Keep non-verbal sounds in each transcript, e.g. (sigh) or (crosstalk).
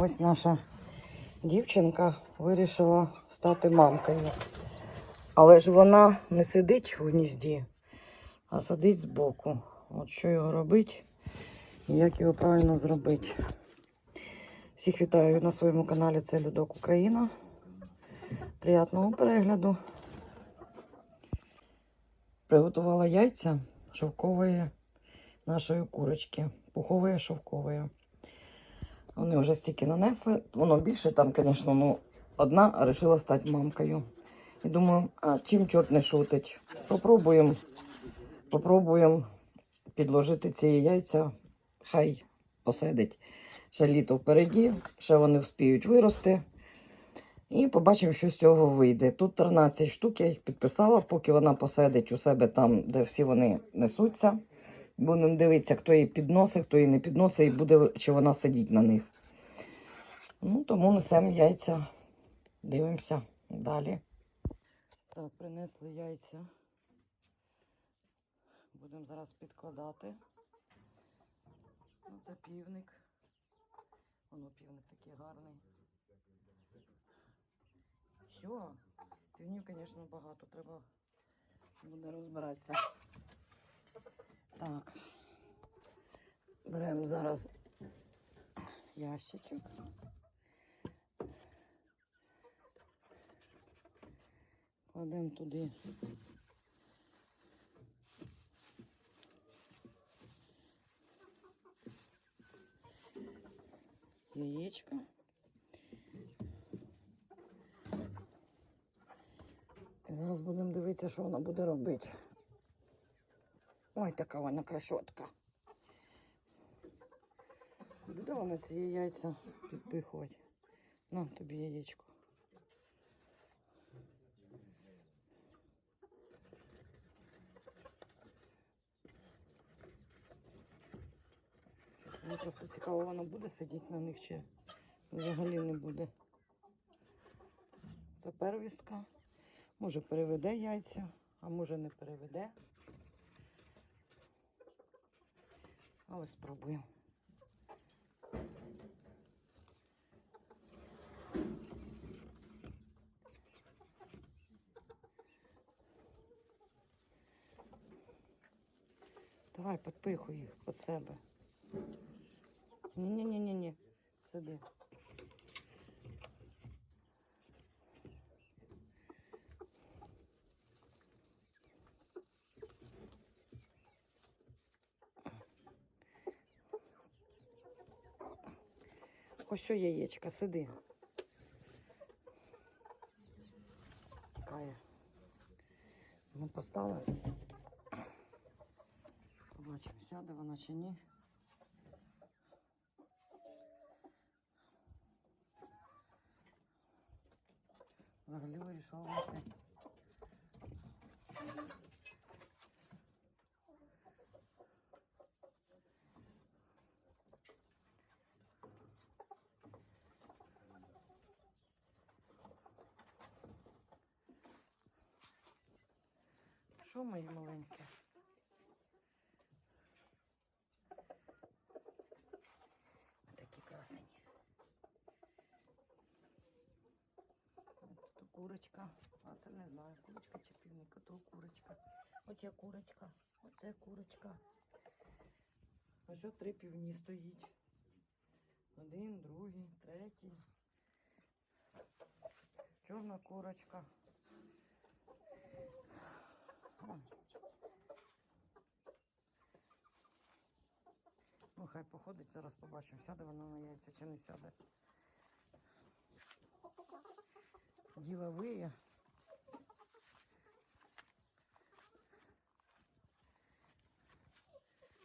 Ось наша дівчинка вирішила стати мамкою. Але ж вона не сидить в гнізді, а сидить збоку. От що його робить і як його правильно зробити. Всіх вітаю на своєму каналі. Це Людок Україна. Приятного перегляду. Приготувала яйця шовкової нашої курочки. Пухової шовкової. Вони вже стільки нанесли. Воно більше там, звісно, ну, одна вирішила стати мамкою. І думаю, а чим чорт не шутить? Попробуємо попробуємо підложити ці яйця. Хай посидить. Ще літо впереді, ще вони вспіють вирости. І побачимо, що з цього вийде. Тут 13 штук, я їх підписала, поки вона посидить у себе там, де всі вони несуться. Будемо дивитися, хто її підносить, хто її не підносить, і буде, чи вона сидіть на них. Ну, тому несемо яйця. Дивимося далі. Так, принесли яйця. Будемо зараз підкладати. Оце півник. Воно півник такий гарний. Все. Півнів, звісно, багато. Треба буде розбиратися. Так. Беремо зараз ящичок. Кладемо туди. Яєчко. І зараз будемо дивитися, що вона буде робити. Ой, така вона красотка. Буде вона ці яйця підпихувати. На тобі яєчко. Мені просто цікаво, вона буде сидіти на них чи взагалі не буде. Це первістка. Може переведе яйця, а може не переведе. Але спробуємо. Давай, підпихуй їх під себе. Ні-ні-ні-ні. Сиди. Ось що яєчка, сиди. Тікає. Ми поставили. Побачимо, сяде вона чи ні. Взагалі вирішила вийти. Що мої маленькі? Такі красені. Тут курочка. А це не знаю, курочка чи півник, а то курочка. Оце курочка, оце курочка. Ось що три півні стоїть. Один, другий, третій. Чорна курочка. Ну, хай походить, зараз побачимо, сяде вона на яйця чи не сяде. Діва виє.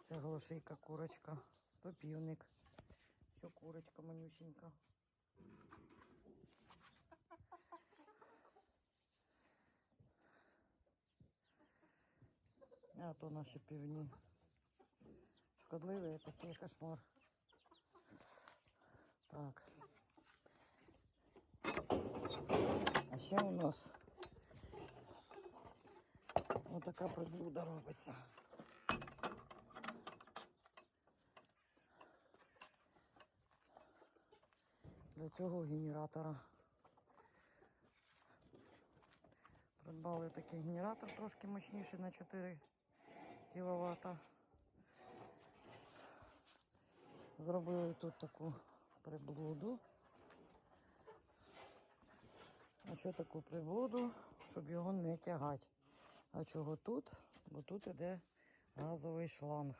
Це голошийка курочка, то півник, то курочка манюсінька. А то наші півні. Шкодливий такий кошмар. Так. А ще у нас отака приблуда робиться. для цього генератора. Придбали такий генератор трошки мощніший на 4 кВт. Зробили тут таку приблуду. А що таку приблуду? Щоб його не тягати. А чого тут? Бо тут іде газовий шланг.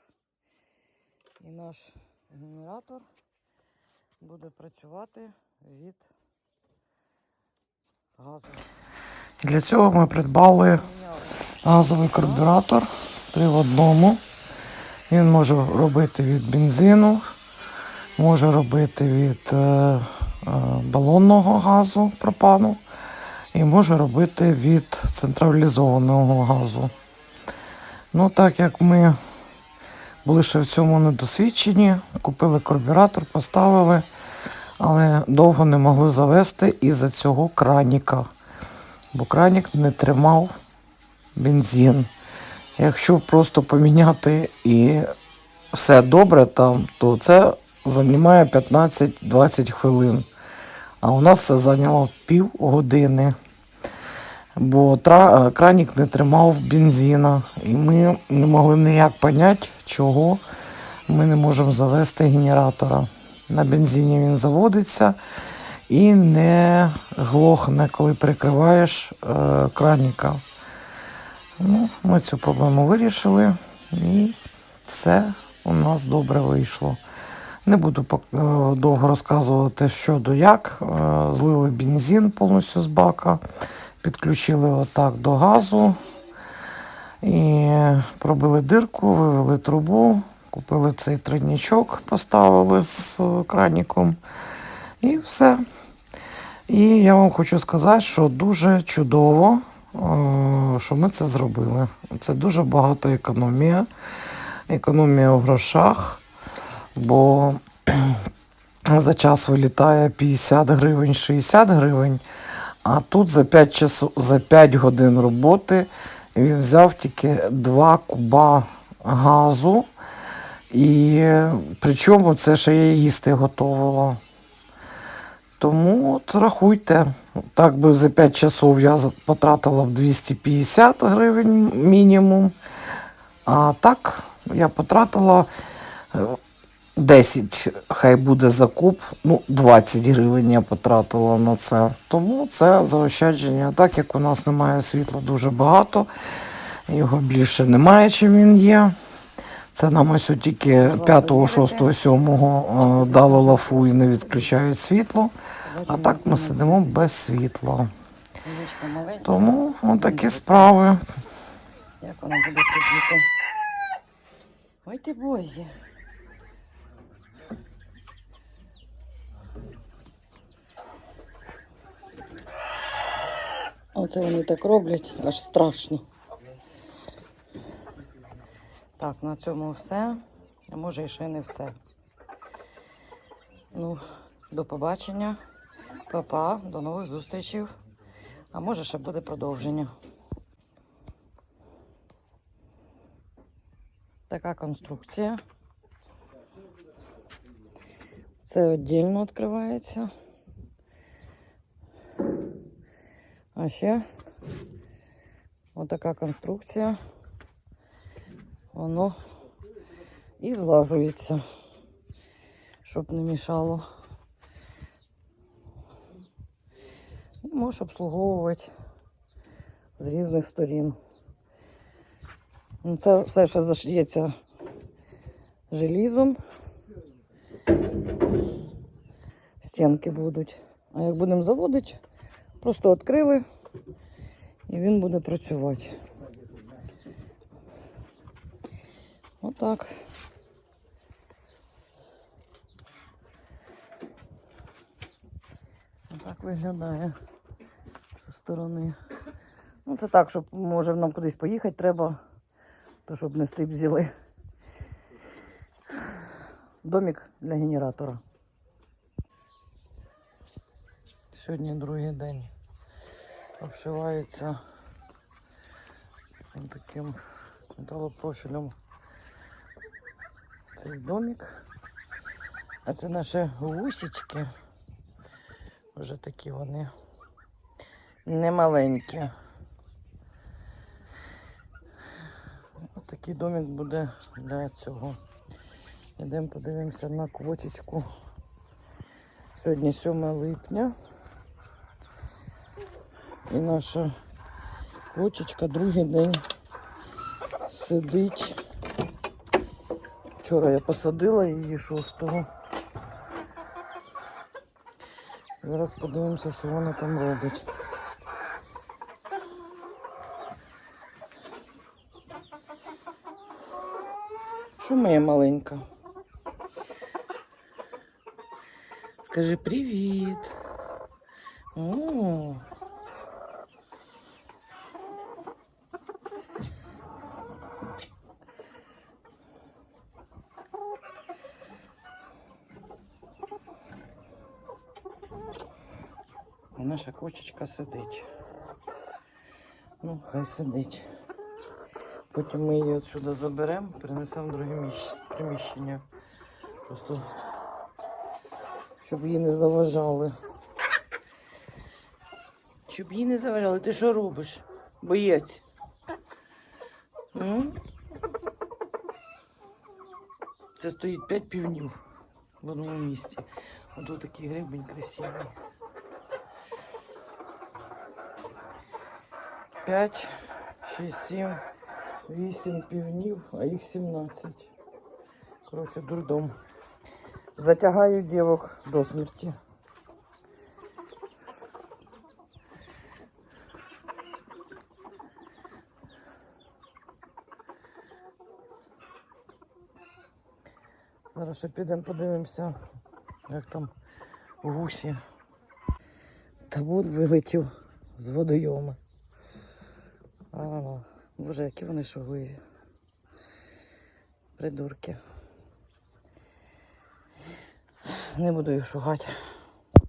І наш генератор буде працювати від газу. Для цього ми придбали газовий карбюратор 3 в одному. Він може робити від бензину, може робити від е, е, балонного газу пропану і може робити від централізованого газу. Ну, так як ми були ще в цьому недосвідчені, купили карбюратор, поставили, але довго не могли завести із-за цього краніка. Бо кранік не тримав бензин. Якщо просто поміняти і все добре там, то це займає 15-20 хвилин. А у нас це зайняло пів години. Бо е, кранік не тримав бензина. І ми не могли ніяк поняти, чого ми не можемо завести генератора. На бензині він заводиться і не глохне, коли прикриваєш е, краніка. Ну, ми цю проблему вирішили і все у нас добре вийшло. Не буду е, довго розказувати, що до як. Е, Злили бензин повністю з бака, підключили отак до газу і пробили дирку, вивели трубу, купили цей тройничок, поставили з е, краніком. І все. І я вам хочу сказати, що дуже чудово, що ми це зробили. Це дуже багато економія. Економія в грошах, бо (clears throat) за час вилітає 50 гривень, 60 гривень, а тут за 5, часу, за 5 годин роботи він взяв тільки 2 куба газу. І причому це ще я їсти готувала. Тому от рахуйте, так би за 5 часов я потратила б 250 гривень мінімум. А так я потратила е, 10, хай буде закуп, ну 20 гривень я потратила на це. Тому це заощадження. Так як у нас немає світла дуже багато, його більше немає, чим він є. Це нам ось тільки 5, 6, 7 е, дали лафу і не відключають світло. А так ми сидимо без світла. Тому такі справи. Як вона буде сидіти? Ой ти бозі. Оце вони так роблять, аж страшно. Так, на цьому все. А може і ще не все. Ну, до побачення. Па-па, до нових зустрічей. А може ще буде продовження. Така конструкція. Це віддільно відкривається. А ще отака конструкція. Воно і злажується, щоб не мішало. І можеш обслуговувати з різних сторін. Ну, Це все ще зашиється желізом. Стінки будуть. А як будемо заводити, просто відкрили і він буде працювати. Отак. Отак виглядає зі сторони. Ну, це так, щоб може нам кудись поїхати треба, то щоб не стип взяли. Домик для генератора. Сьогодні другий день. Обшивається таким металопрофілем цей домик. А це наші гусічки. Вже такі вони немаленькі. Такий домик буде для цього. Йдемо подивимося на квочечку. Сьогодні 7 липня. І наша квочечка другий день сидить. Вчора я посадила її 6-го. Зараз подивимося, що вона там робить. Що моя маленька? Скажи привіт. О. А наша кочечка сидить. Ну, хай сидить. Потім ми її отсюди заберемо, перенесемо в друге приміщення. Просто щоб її не заважали. Щоб її не заважали. Ти що робиш? Боєць. М? Це стоїть 5 півнів в одному місці. Ось такий гребень красивий. 5, 6, 7, 8 півнів, а їх 17. Коротше, дурдом. Затягаю дівок до смерті. Зараз ще підемо подивимося, як там гусі. Та вон вилетів з водойома. Боже, які вони шугливі. Придурки. Не буду їх шугати.